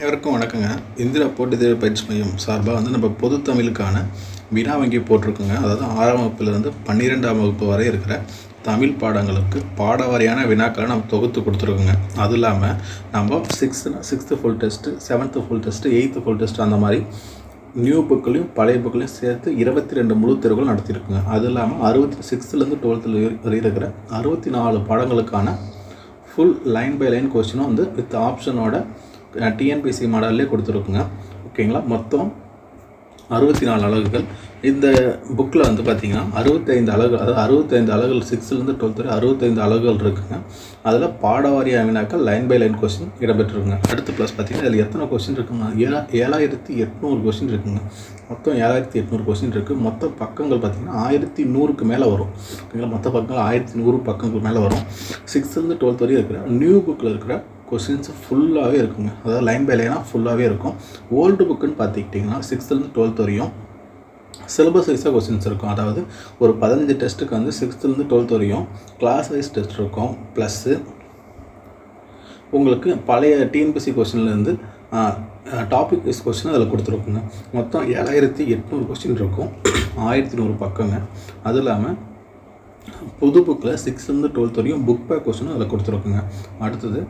அனைவருக்கும் வணக்கங்க. இந்திரா போட்டித்தேர்வு பயிற்சி மையம் சார்பாக வந்து நம்ம பொது தமிழுக்கான வினா வங்கி போட்டிருக்கோங்க. அதாவது ஆறாம் வகுப்புலேருந்து பன்னிரெண்டாம் வகுப்பு வரை இருக்கிற தமிழ் பாடங்களுக்கு பாட வாரியான வினாக்களை நம்ம தொகுத்து கொடுத்துருக்கோங்க. அது இல்லாமல் நம்ம சிக்ஸ்த்துனா sixth full test seventh full test eighth full test அந்த மாதிரி நியூ புக்குலையும் பழைய புக்களையும் சேர்த்து இருபத்தி ரெண்டு முழு தேர்வுகள் நடத்தியிருக்குங்க. அது இல்லாமல் அறுபத்தி சிக்ஸ்த்துலேருந்து டுவெல்த்தில் வரை இருக்கிற அறுபத்தி நாலு பாடங்களுக்கான ஃபுல் லைன் பை லைன் கொஸ்டினும் வந்து வித் ஆப்ஷனோட டிஎன்பிசி மாடல்லே கொடுத்துருக்குங்க ஓகேங்களா? மொத்தம் அறுபத்தி நாலு அலகுகள். இந்த புக்கில் வந்து பார்த்தீங்கன்னா அறுபத்தைந்து அலகு அதாவது அறுபத்தைந்து அலகுகள் சிக்ஸ்த்துலேருந்து டுவெல்த் வரை அறுபத்தைந்து அலகுகள் இருக்குங்க. அதில் பாடவாரியாக வினாக்கள் லைன் பை லைன் கொஸ்டின் இடம்பெற்றிருக்குங்க. அடுத்து ப்ளஸ் பார்த்தீங்கன்னா அதில் எத்தனை கொஸ்டின் இருக்குங்க? ஏழா ஏழாயிரத்தி எட்நூறு கொஸ்டின் இருக்குங்க. மொத்தம் ஏழாயிரத்தி எட்நூறு கொஸ்டின் இருக்குது மொத்த பக்கங்கள் பார்த்தீங்கன்னா ஆயிரத்தி நூறுக்கு மேலே வரும். ஓகேங்களா? மொத்த பக்கங்கள் ஆயிரத்தி நூறு பக்கங்கள் மேலே வரும். சிக்ஸ்த்துலேருந்து டுவெல்த் வரையும் இருக்கிற நியூ புக்கில் இருக்கிற கொஸ்டின்ஸ் ஃபுல்லாகவே இருக்குங்க. அதாவது லைன் பை லைனாக ஃபுல்லாகவே இருக்கும். ஓல்டு புக்குன்னு பார்த்துக்கிட்டிங்கன்னா சிக்ஸ்த்துலேருந்து டுவெல்த் வரையும் சிலபஸ் வைஸாக கொஸ்டின்ஸ் இருக்கும். அதாவது ஒரு பதினஞ்சு டெஸ்ட்டுக்கு வந்து சிக்ஸ்த்துலேருந்து டுவெல்த் வரையும் கிளாஸ் வைஸ் டெஸ்ட் இருக்கும். ப்ளஸ்ஸு உங்களுக்கு பழைய டிஎன்பிசி கொஸ்டின்லேருந்து டாபிக் வைஸ் கொஸ்டின் அதில் கொடுத்துருக்குங்க. மொத்தம் ஏழாயிரத்தி எட்நூறு கொஸ்டின் இருக்கும். ஆயிரத்தி நூறு பக்கங்க. அதுவும் இல்லாமல் புது புக்கில் சிக்ஸ்த்துலேருந்து டுவெல்த் வரையும் புக் பேக் கொஸ்டின் அதில் கொடுத்துருக்குங்க. அடுத்தது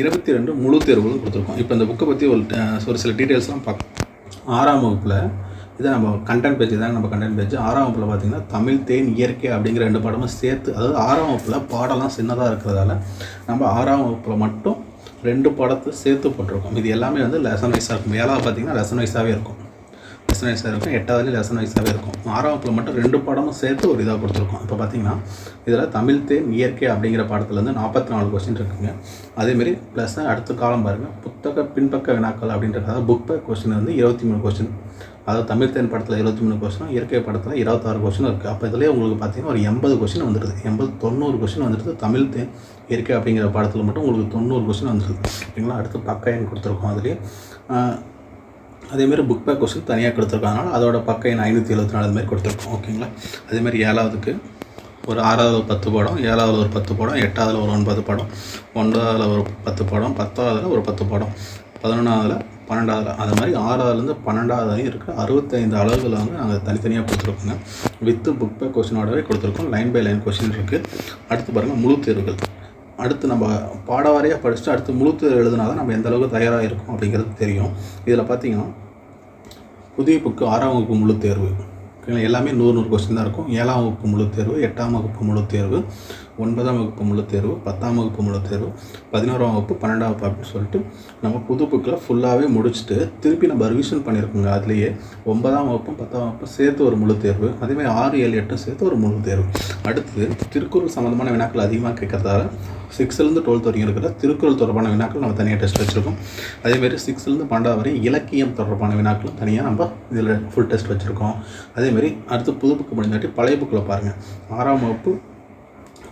இருபத்தி ரெண்டு முழு தேர்வுகளும் கொடுத்துருக்கோம். இப்போ இந்த புக்கை பற்றி ஒரு ஒரு சில டீட்டெயில்ஸ்லாம் பார்க்கணும் ஆறாம் வகுப்பில் இதை நம்ம கண்டென்ட் பேஜ் தாங்க நம்ம கண்டென்ட் பேஜ் ஆறாம் வகுப்பில் பார்த்தீங்கன்னா தமிழ் தேன் இயற்கை அப்படிங்கிற ரெண்டு பாடமும் சேர்த்து அதாவது ஆறாம் வகுப்பில் பாடலாம் சின்னதாக இருக்கிறதால நம்ம ஆறாம் வகுப்பில் மட்டும் ரெண்டு பாடத்தை சேர்த்து போட்டிருக்கோம். இது எல்லாமே வந்து லெசன் வைஸாக இருக்கும். மேலாக பார்த்தீங்கன்னா லெசன் வைஸாகவே இருக்கும். லெசன் வைஸாக இருக்கும். எட்டாவதுலேயும் லெசன் வைஸாகவே இருக்கும். ஆறாம் வகுப்பில் மட்டும் ரெண்டு பாடமும் சேர்த்து ஒரு இதாக கொடுத்துருக்கோம். இப்போ பார்த்தீங்கன்னா இதில் தமிழ் தேன் இயற்கை அப்படிங்கிற பாடத்துலேருந்து நாற்பத்தி நாலு கொஸ்டின் இருக்குங்க. அதேமாரி ப்ளஸ் அடுத்த காலம் பாருங்கள் புத்தக பின்பக்க வினாக்கள் அப்படின்றத புக் பேக் கொஸ்டின் வந்து இருபத்தி மூணு கொஸ்டின் அதாவது தமிழ் தேன் படத்தில் இருபத்தி மூணு கொஸ்டின் இயற்கை படத்தில் இருபத்தாறு கொஸ்டின் இருக்குது அப்போ இதிலே உங்களுக்கு பார்த்தீங்கன்னா ஒரு எண்பது கொஸ்டின் வந்துடுது எண்பது தொண்ணூறு கொஸ்டின் வந்துடுது தமிழ் தேன் இயற்கை அப்படிங்கிற பாடத்தில் மட்டும் உங்களுக்கு தொண்ணூறு கொஸ்டின் வந்துடுது ஓகேங்களா அடுத்து பக்க கொடுத்துருக்கோம் அதுலேயே. அதேமாதிரி அதேமாரி புக் பேக் கொஸ்டின் தனியாக கொடுத்துருக்கனால அதோட பக்கம் எண் ஐநூற்றி எழுபத்தி நாலு மாதிரி கொடுத்துருக்கோம். ஓகேங்களா அதேமாதிரி ஏழாவதுக்கு ஒரு ஆறாவது ஒரு பத்து படம் ஏழாவது ஒரு பத்து படம் எட்டாவதில் ஒரு ஒன்பது படம் ஒன்பதாவதில் ஒரு பத்து படம் பத்தாவதில் ஒரு பத்து படம் பதினொன்றாவதுல பன்னெண்டாவதில் அது மாதிரி ஆறாவதுலேருந்து பன்னெண்டாவது வரையும் இருக்கிற அறுபத்தைந்து அளவுகளில் வந்து நாங்கள் தனித்தனியாக கொடுத்துருக்கோங்க. வித்து புக் பேக் கொஸ்டினோடவே கொடுத்துருக்கோம். லைன் பை லைன் கொஸ்டின் இருக்குது அடுத்து பாருங்கள் முழு தேர்வுகள். அடுத்து நம்ம பாடவாரியாக படிச்சுட்டு அடுத்து முழுத்து எழுதுனா தான் நம்ம எந்த அளவுக்கு தயாராக இருக்கும் அப்படிங்கிறது தெரியும். இதில் பார்த்தீங்கன்னா புதிய புக்கு ஆறாம் வகுப்பு முழு தேர்வு. ஓகேங்களா எல்லாமே நூறு நூறு கொஸ்டின் தான் இருக்கும். ஏழாம் வகுப்பு முழு தேர்வு எட்டாம் வகுப்பு முழு தேர்வு ஒன்பதாம் வகுப்பு முழு தேர்வு பத்தாம் வகுப்பு முழு தேர்வு பதினோராம் வகுப்பு பன்னெண்டாம் வகுப்பு அப்படின்னு சொல்லிட்டு நம்ம புது புக்கில் ஃபுல்லாகவே முடிச்சுட்டு திருப்பி நம்ம ரிவிஷன் பண்ணியிருக்கோங்க அதுலேயே ஒன்பதாம் வகுப்பும் பத்தாம் வகுப்பும் சேர்த்து ஒரு முழு தேர்வு அதேமாதிரி ஆறு ஏழு எட்டும் சேர்த்து ஒரு முழு தேர்வு. அடுத்தது திருக்குறள் சம்மந்தமான வினாக்கள் அதிகமாக கேட்கறதால சிக்ஸ்த்துலேருந்து டுவெல்த் வரைக்கும் இருக்கிற திருக்குறள் தொடர்பான வினாக்கள் நம்ம தனியாக டெஸ்ட் வச்சுருக்கோம். அதேமாதிரி சிக்ஸ்த்துலேருந்து பன்னெண்டாவது வரை இலக்கியம் தொடர்பான வினாக்களும் தனியாக நம்ம இதில் ஃபுல் டெஸ்ட் வச்சுருக்கோம். அதே மாதிரி அடுத்து புது புக்கு படிஞ்சாட்டி பழைய புக்கில் பாருங்கள் ஆறாம் வகுப்பு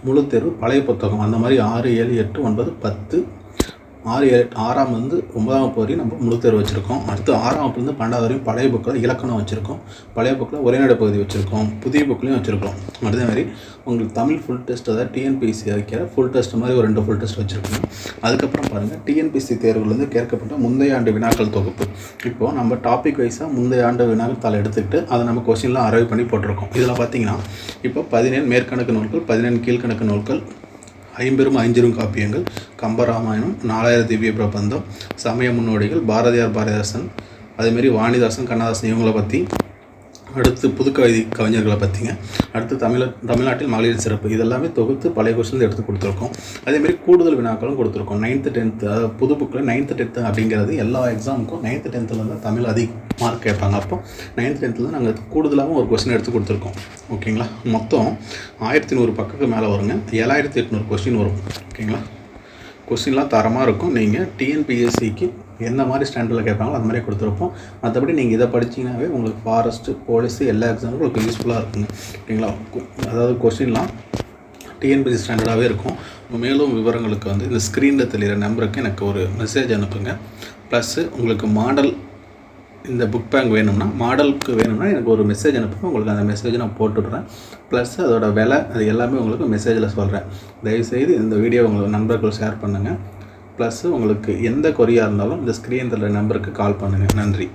முழு தேர்வு பழைய புத்தகம். அந்த மாதிரி ஆறு ஏழு எட்டு ஒன்பது பத்து ஆறு ஏழு எட்டு ஆறாம் வந்து ஒன்பதாம் வகுப்பு வரையும் நம்ம முழு தேர்வு வச்சுருக்கோம். அடுத்து ஆறாம் வகுப்புலேருந்து பன்னெண்டாவது வரையும் பழைய புக்கில் இலக்கணம் வச்சுருக்கோம். பழைய புக்கில் உரைநடை பகுதி வச்சுருக்கோம். புதிய புக்லேயும் வச்சுருக்கோம். அதே மாதிரி உங்களுக்கு தமிழ் ஃபுல் டெஸ்ட் அதாவது டிஎன்பிஎஸ்சி வைக்கிற ஃபுல் டெஸ்ட் மாதிரி ஒரு ரெண்டு ஃபுல் டெஸ்ட் வச்சுருக்கோம். அதுக்கப்புறம் பாருங்கள் டிஎன்பிஎஸ்சி தேர்வுலேருந்து கேட்கப்பட்ட முந்தைய ஆண்டு வினாக்கள் தொகுப்பு. இப்போது நம்ம டாபிக் வைஸாக முந்தைய ஆண்டு வினாக்கள் தலை எடுத்துக்கிட்டு அதை நம்ம கொஸ்டின்லாம் அரைவ் பண்ணி போட்டிருக்கோம். இதில் பார்த்தீங்கன்னா இப்போ பதினேழு மேற்கணக்கு நூல்கள் பதினேழு கீழ்கணக்கு நூல்கள் ஐம்பெரும் ஐஞ்சிரும் காப்பியங்கள் கம்பராமாயணம் நாலாயிரம் திவ்ய பிரபந்தம் சமய முன்னோடிகள் பாரதியார் பாரதிதாசன் அதேமாரி வாணிதாசன் கண்ணதாசன் இவங்களை பற்றி அடுத்து புதுக்கவிதை கவிஞர்களை பற்றிங்க அடுத்து தமிழ தமிழ்நாட்டில் மகளிர் சிறப்பு. இதெல்லாமே தொகுத்து பழைய கொஸ்டின் எடுத்து கொடுத்துருக்கோம். அதேமாரி கூடுதல் வினாக்களும் கொடுத்துருக்கோம். நைன்த்து டென்த்து அதாவது புது புக்கில் நைன்த்து டென்த்து அப்படிங்கிறது எல்லா எக்ஸாமுக்கும் நைன்த்து டென்த்தில் தான் தமிழ் அதிக மார்க் கேட்பாங்க. அப்போ நைன்த் டென்த்தில் தான் நாங்கள் கூடுதலாகவும் ஒரு கொஸ்டின் எடுத்து கொடுத்துருக்கோம். ஓகேங்களா மொத்தம் ஆயிரத்தி நூறு பக்கத்துக்கு மேலே வருங்க. ஏழாயிரத்தி எட்நூறு கொஸ்டின் வரும். ஓகேங்களா கொஸ்டின்லாம் தரமாக இருக்கும். நீங்கள் டிஎன்பிஎஸ்சிக்கு எந்த மாதிரி ஸ்டாண்டர்டில் கேட்பாங்களோ அந்த மாதிரி கொடுத்துருப்போம். மற்றபடி நீங்கள் இதை படிச்சீங்கன்னாவே உங்களுக்கு ஃபாரஸ்ட்டு போலீஸு எல்லா எக்ஸாமும் உங்களுக்கு யூஸ்ஃபுல்லாக இருக்குங்க ஓகேங்களா? அதாவது கொஸ்டின்லாம் டிஎன்பிஎஸ்சி ஸ்டாண்டர்டாகவே இருக்கும். மேலும் விவரங்களுக்கு வந்து இந்த ஸ்க்ரீனில் தெரியிற நம்பருக்கு எனக்கு ஒரு மெசேஜ் அனுப்புங்க. ப்ளஸ்ஸு உங்களுக்கு மாடல் இந்த புக் பேங்க் வேணும்னா மாடலுக்கு வேணும்னா எனக்கு ஒரு மெசேஜ் அனுப்புங்க. உங்களுக்கு அந்த மெசேஜ் நான் போட்டுடுறேன். ப்ளஸ் அதோட விலை அது எல்லாமே உங்களுக்கு மெசேஜில் சொல்கிறேன் தயவுசெய்து இந்த வீடியோ உங்களுக்கு நண்பர்கள் ஷேர் பண்ணுங்கள் ப்ளஸ் உங்களுக்கு எந்த கொரியாக இருந்தாலும் இந்த ஸ்க்ரீன் தர நம்பருக்கு கால் பண்ணுங்கள் நன்றி.